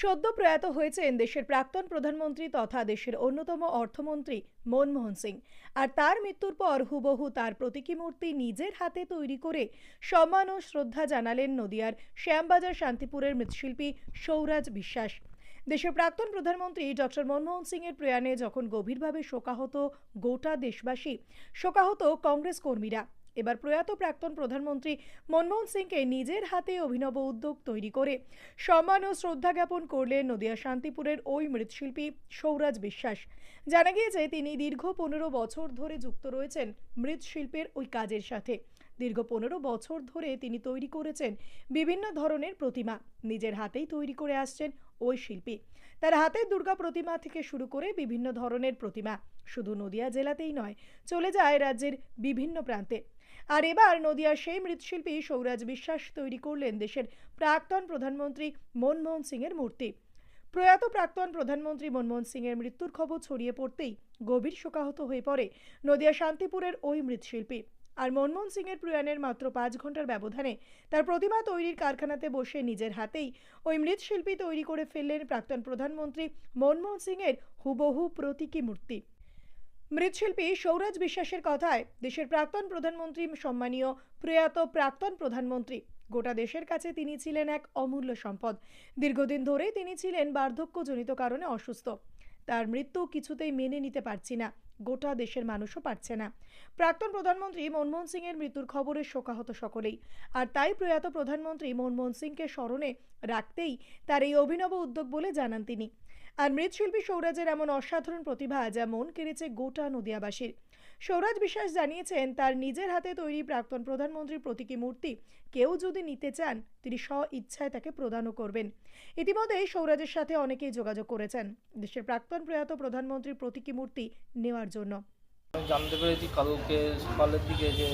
সদ্য প্রয়াত হয়েছেন দেশের প্রাক্তন প্রধানমন্ত্রী তথা দেশের অন্যতম অর্থমন্ত্রী মনমোহন সিং। আর তার মৃত্যুর পর হুবহু তার প্রতীকী মূর্তি নিজের হাতে তৈরি করে সম্মান ও শ্রদ্ধা জানালেন নদিয়ার শ্যামবাজার শান্তিপুরের মৃৎশিল্পী সৌরাজ বিশ্বাস। দেশের প্রাক্তন প্রধানমন্ত্রী ডক্টর মনমোহন সিং এর প্রয়াণে যখন গভীরভাবে শোকাহত গোটা দেশবাসী, শোকাহত কংগ্রেস কর্মীরা এবার প্রয়াত প্রাক্তন প্রধানমন্ত্রী মনমোহন সিংকে নিজের হাতে অভিনব উদ্যোগ তৈরি করে সম্মান ও শ্রদ্ধা জ্ঞাপন করলেন নদিয়া শান্তিপুরের ওই মৃৎশিল্পী সৌরাজ বিশ্বাস। জানা গিয়েছে, তিনি দীর্ঘ পনেরো বছর ধরে যুক্ত রয়েছেন মৃৎশিল্পের ওই কাজের সাথে। দীর্ঘ পনেরো বছর ধরে তিনি তৈরি করেছেন বিভিন্ন ধরনের প্রতিমা। নিজের হাতেই তৈরি করে আসছেন ওই শিল্পী। তার হাতের দুর্গা প্রতিমা থেকে শুরু করে বিভিন্ন ধরনের প্রতিমা। শুধু নদিয়া জেলাতেই নয়, চলে যায় রাজ্যের বিভিন্ন প্রান্তে। আর এবার নদিয়ার সেই মৃৎশিল্পী সৌরাজ বিশ্বাস তৈরি করলেন দেশের প্রাক্তন প্রধানমন্ত্রী মনমোহন সিংয়ের মূর্তি। প্রয়াত প্রাক্তন প্রধানমন্ত্রী মনমোহন সিংয়ের মৃত্যুর খবর ছড়িয়ে পড়তেই গভীর শোকাহত হয়ে পড়ে নদিয়া শান্তিপুরের ওই মৃৎশিল্পী। আর মনমোহন সিংয়ের প্রয়াণের মাত্র পাঁচ ঘণ্টার ব্যবধানে তার প্রতিমা তৈরির কারখানাতে বসে নিজের হাতেই ওই মৃৎশিল্পী তৈরি করে ফেললেন প্রাক্তন প্রধানমন্ত্রী মনমোহন সিংয়ের হুবহু প্রতীকী মূর্তি। মৃৎশিল্পী সৌরাজ বিশ্বাসের কথায় দেশের প্রাক্তন প্রধানমন্ত্রী সম্মানীয় প্রয়াত প্রাক্তন প্রধানমন্ত্রী। গোটা দেশের কাছে তিনি ছিলেন এক অমূল্য সম্পদ। দীর্ঘদিন ধরেই তিনি ছিলেন বার্ধক্যজনিত কারণে অসুস্থ। তার মৃত্যু কিছুতেই মেনে নিতে পারছি না। গোটা দেশের মানুষও পারছে না। প্রাক্তন প্রধানমন্ত্রী মনমোহন সিংয়ের মৃত্যুর খবরে শোকাহত সকলেই। আর তাই প্রয়াত প্রধানমন্ত্রী মনমোহন সিংকে স্মরণে রাখতেই তার এই অভিনব উদ্যোগ বলে জানান তিনি। আর মৃৎশিল্পী সৌরাজের এমন অসাধারণ প্রতিভা যা মন কেড়েছে গোটা নদিয়াবাসীর। সৌরাজ বিশ্বাস জানিয়েছেন, তার নিজের হাতে তৈরি প্রাক্তন প্রধানমন্ত্রীর প্রতীকী মূর্তি, কেউ যদি নিতে চান, তিনি স্ব ইচ্ছায় তাকে প্রদানও করবেন। ইতিমধ্যে সৌরাজের সাথে অনেকেই যোগাযোগ করেছেন। দেশের প্রাক্তন প্রয়াত প্রধানমন্ত্রীর প্রতীকী মূর্তি নেওয়ার জন্য। জানতে পেরেছি কালকে সকালের দিকে যে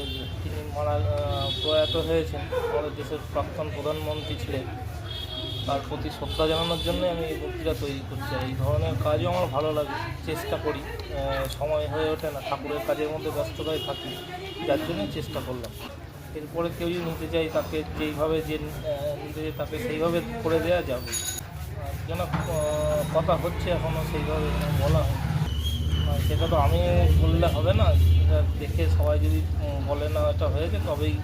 তিনি মারা প্রয়াত হয়েছেন। আমাদের দেশের প্রাক্তন প্রধানমন্ত্রী ছিলেন। তার প্রতি শ্রদ্ধা জানানোর জন্যই আমি এই মূর্তিটা তৈরি করছি। এই ধরনের কাজও আমার ভালো লাগে, চেষ্টা করি। সময় হয়ে ওঠে না, ঠাকুরের কাজের মধ্যে ব্যস্ততায় থাকি, যার জন্য চেষ্টা করলাম। এরপরে কেউ যদি নিতে চাই তাকে যেইভাবে যে নিতে চাই তাকে সেইভাবে করে দেওয়া যাবে। যেন কথা হচ্ছে এখনও সেইভাবে বলা হয়। সেটা তো আমি বললে হবে না, সেটা দেখে সবাই যদি বলে না, এটা হয়েছে, তবেই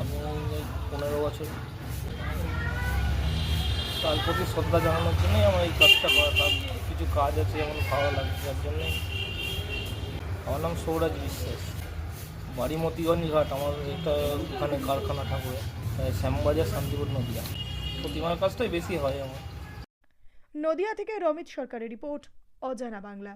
আমি পনেরো বছর তার প্রতি শ্রদ্ধা জানানোর জন্যই আমার এই কাজটা করা, তার কিছু কাজ আছে যেমন ভালো লাগে যার জন্যই। আমার নাম সৌরাজ বিশ্বাস। বাড়ি মতিগঞ্জ ঘাট, আমার এটা ওখানে কারখানা ঠাকুরের শ্যামবাজার শান্তিপুর নদীয়া। প্রতিমার কাজটাই বেশি হয় আমার। নদিয়া থেকে রমিত সরকারের রিপোর্ট, অজানা বাংলা।